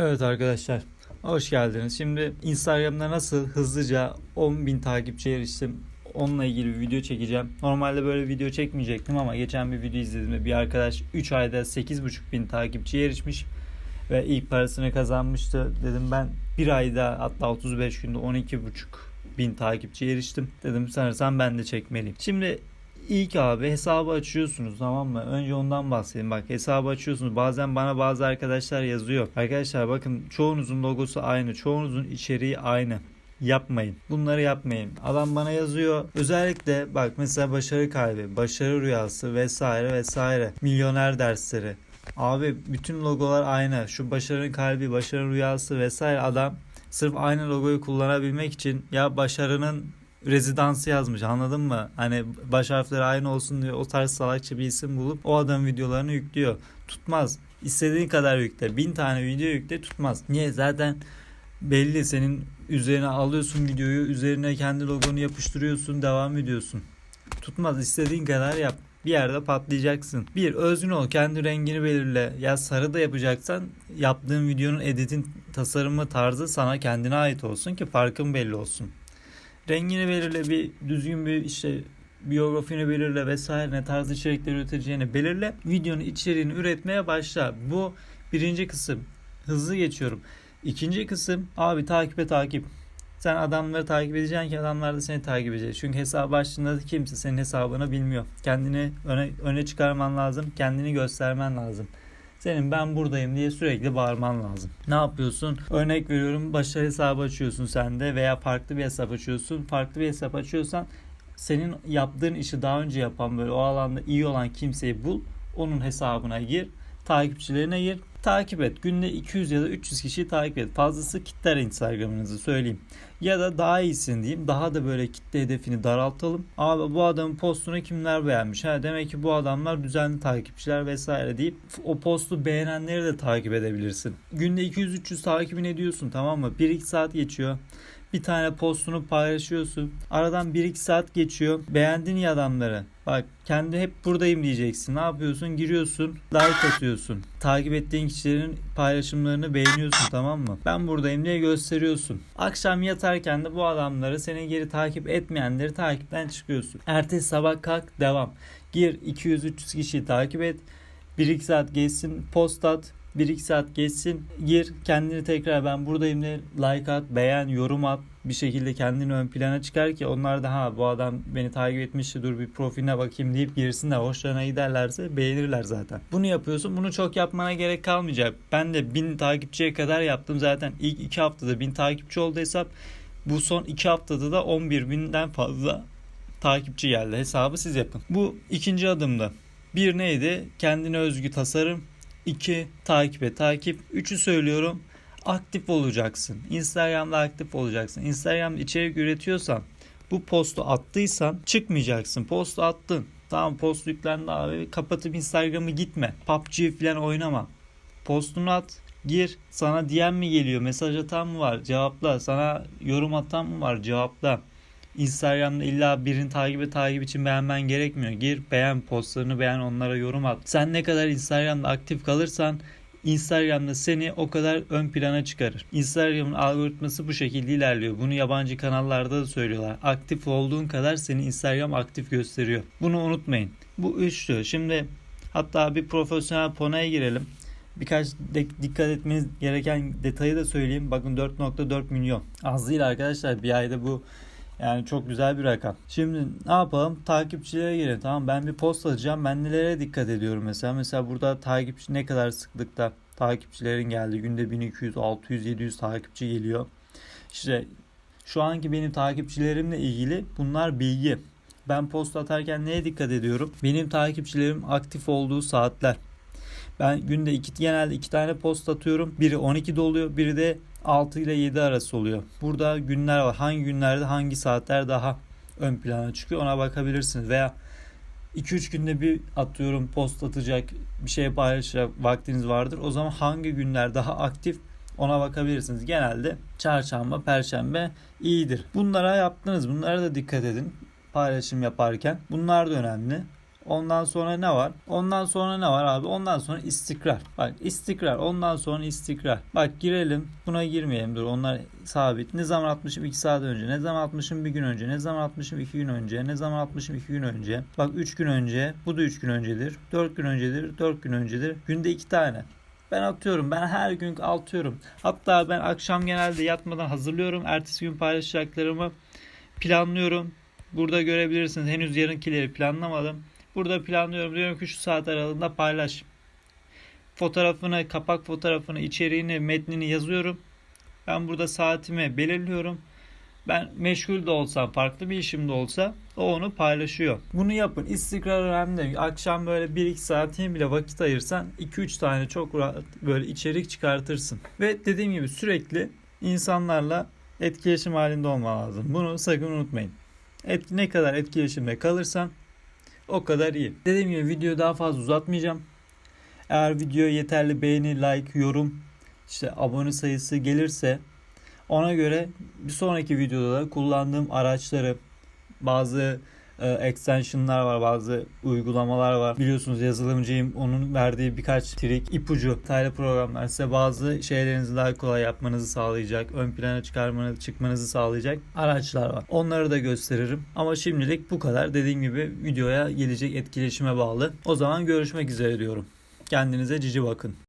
Evet arkadaşlar hoş geldiniz. Şimdi Instagram'da nasıl hızlıca 10.000 takipçiye eriştim onunla ilgili bir video çekeceğim. Normalde böyle video çekmeyecektim ama geçen bir video izledim bir arkadaş 3 ayda 8.5 bin takipçiye erişmiş ve ilk parasını kazanmıştı. Dedim ben bir ayda hatta 35 günde 12.5 bin takipçiye eriştim. Dedim sanırsam ben de çekmeliyim. Şimdi İlk abi hesabı açıyorsunuz tamam mı? Önce ondan bahsedeyim. Bak hesabı açıyorsunuz. Bazen bana bazı arkadaşlar yazıyor. Arkadaşlar bakın çoğunuzun logosu aynı. Çoğunuzun içeriği aynı. Yapmayın. Bunları yapmayın. Adam bana yazıyor. Özellikle bak mesela başarı kalbi, başarı rüyası vesaire vesaire. Milyoner dersleri. Abi bütün logolar aynı. Şu başarının kalbi, başarı rüyası vesaire adam sırf aynı logoyu kullanabilmek için ya başarının rezidansı yazmış anladın mı? Hani baş harfleri aynı olsun diye o tarz salakça bir isim bulup o adam videolarını yüklüyor. Tutmaz. İstediğin kadar yükle. Bin tane video yükle tutmaz. Niye? Zaten belli senin üzerine alıyorsun videoyu üzerine kendi logonu yapıştırıyorsun devam ediyorsun. Tutmaz. istediğin kadar yap. Bir yerde patlayacaksın. Bir özgün ol. Kendi rengini belirle. Ya sarı da yapacaksan yaptığın videonun editin tasarımı tarzı sana kendine ait olsun ki farkın belli olsun rengini belirle bir düzgün bir işte biyografini belirle vesaire ne tarz içerikler üreteceğini belirle. Videonun içeriğini üretmeye başla. Bu birinci kısım. Hızlı geçiyorum. İkinci kısım abi takibe takip. Sen adamları takip edeceksin ki adamlar da seni takip edecek. Çünkü hesabı açtığında kimse senin hesabını bilmiyor. Kendini öne, öne çıkarman lazım. Kendini göstermen lazım. Senin ben buradayım diye sürekli bağırman lazım. Ne yapıyorsun? Örnek veriyorum başarı hesabı açıyorsun sen de veya farklı bir hesap açıyorsun. Farklı bir hesap açıyorsan senin yaptığın işi daha önce yapan böyle o alanda iyi olan kimseyi bul. Onun hesabına gir. Takipçilerine gir. Takip et. Günde 200 ya da 300 kişiyi takip et. Fazlası kitler Instagram'ınızı söyleyeyim. Ya da daha iyisin diyeyim. Daha da böyle kitle hedefini daraltalım. Abi bu adamın postunu kimler beğenmiş? Ha demek ki bu adamlar düzenli takipçiler vesaire deyip o postu beğenenleri de takip edebilirsin. Günde 200-300 takibin ediyorsun tamam mı? 1-2 saat geçiyor bir tane postunu paylaşıyorsun. Aradan 1-2 saat geçiyor. Beğendin ya adamları. Bak kendi hep buradayım diyeceksin. Ne yapıyorsun? Giriyorsun. Like atıyorsun. Takip ettiğin kişilerin paylaşımlarını beğeniyorsun tamam mı? Ben buradayım diye gösteriyorsun. Akşam yatarken de bu adamları seni geri takip etmeyenleri takipten çıkıyorsun. Ertesi sabah kalk devam. Gir 200-300 kişiyi takip et. 1-2 saat geçsin post at 1-2 saat geçsin gir kendini tekrar ben buradayım de like at beğen yorum at bir şekilde kendini ön plana çıkar ki onlar da ha bu adam beni takip etmişti dur bir profiline bakayım deyip girsinler hoşlarına giderlerse beğenirler zaten. Bunu yapıyorsun bunu çok yapmana gerek kalmayacak. Ben de 1000 takipçiye kadar yaptım zaten ilk 2 haftada 1000 takipçi oldu hesap. Bu son 2 haftada da 11 binden fazla takipçi geldi. Hesabı siz yapın. Bu ikinci adımda. Bir neydi? Kendine özgü tasarım. 2 takibe takip. 3'ü söylüyorum aktif olacaksın. Instagram'da aktif olacaksın. Instagram'da içerik üretiyorsan bu postu attıysan çıkmayacaksın. Postu attın. Tamam post yüklendi abi. Kapatıp Instagram'ı gitme. PUBG falan oynama. Postunu at. Gir. Sana DM mi geliyor? Mesaj atan mı var? Cevapla. Sana yorum atan mı var? Cevapla. Instagram'da illa birini takibe takip için beğenmen gerekmiyor. Gir beğen postlarını beğen onlara yorum at. Sen ne kadar Instagram'da aktif kalırsan Instagram'da seni o kadar ön plana çıkarır. Instagram'ın algoritması bu şekilde ilerliyor. Bunu yabancı kanallarda da söylüyorlar. Aktif olduğun kadar seni Instagram aktif gösteriyor. Bunu unutmayın. Bu üçlü. Şimdi hatta bir profesyonel ponaya girelim. Birkaç de dikkat etmeniz gereken detayı da söyleyeyim. Bakın 4.4 milyon. Az değil arkadaşlar. Bir ayda bu yani çok güzel bir rakam. Şimdi ne yapalım? Takipçilere gelin. Tamam ben bir post atacağım. Ben nelere dikkat ediyorum mesela? Mesela burada takipçi ne kadar sıklıkta takipçilerin geldi. Günde 1200, 600, 700 takipçi geliyor. İşte şu anki benim takipçilerimle ilgili bunlar bilgi. Ben post atarken neye dikkat ediyorum? Benim takipçilerim aktif olduğu saatler. Ben günde iki, genelde iki tane post atıyorum. Biri 12'de oluyor, biri de 6 ile 7 arası oluyor. Burada günler var. Hangi günlerde hangi saatler daha ön plana çıkıyor ona bakabilirsiniz. Veya 2-3 günde bir atıyorum post atacak bir şey paylaşacak vaktiniz vardır. O zaman hangi günler daha aktif ona bakabilirsiniz. Genelde çarşamba, perşembe iyidir. Bunlara yaptınız. Bunlara da dikkat edin paylaşım yaparken. Bunlar da önemli. Ondan sonra ne var? Ondan sonra ne var abi? Ondan sonra istikrar. Bak istikrar. Ondan sonra istikrar. Bak girelim. Buna girmeyelim. Dur onlar sabit. Ne zaman atmışım 2 saat önce. Ne zaman atmışım bir gün önce. Ne zaman atmışım 2 gün önce. Ne zaman atmışım 2 gün önce. Bak 3 gün önce. Bu da 3 gün öncedir. 4 gün öncedir. 4 gün öncedir. Günde 2 tane. Ben atıyorum. Ben her gün atıyorum. Hatta ben akşam genelde yatmadan hazırlıyorum. Ertesi gün paylaşacaklarımı planlıyorum. Burada görebilirsiniz. Henüz yarınkileri planlamadım. Burada planlıyorum. Diyorum ki şu saat aralığında paylaş. Fotoğrafını, kapak fotoğrafını, içeriğini, metnini yazıyorum. Ben burada saatimi belirliyorum. Ben meşgul de olsam, farklı bir işim de olsa o onu paylaşıyor. Bunu yapın. İstikrar önemli. Akşam böyle 1-2 saatine bile vakit ayırsan 2-3 tane çok rahat böyle içerik çıkartırsın. Ve dediğim gibi sürekli insanlarla etkileşim halinde olman lazım. Bunu sakın unutmayın. Et, ne kadar etkileşimde kalırsan o kadar iyi. Dediğim gibi videoyu daha fazla uzatmayacağım. Eğer video yeterli beğeni, like, yorum, işte abone sayısı gelirse ona göre bir sonraki videoda da kullandığım araçları bazı e, extensionlar var, bazı uygulamalar var. Biliyorsunuz yazılımcıyım. Onun verdiği birkaç trik, ipucu, detaylı programlar size bazı şeylerinizi daha kolay yapmanızı sağlayacak, ön plana çıkarmanızı, çıkmanızı sağlayacak araçlar var. Onları da gösteririm. Ama şimdilik bu kadar. Dediğim gibi videoya gelecek etkileşime bağlı. O zaman görüşmek üzere diyorum. Kendinize cici bakın.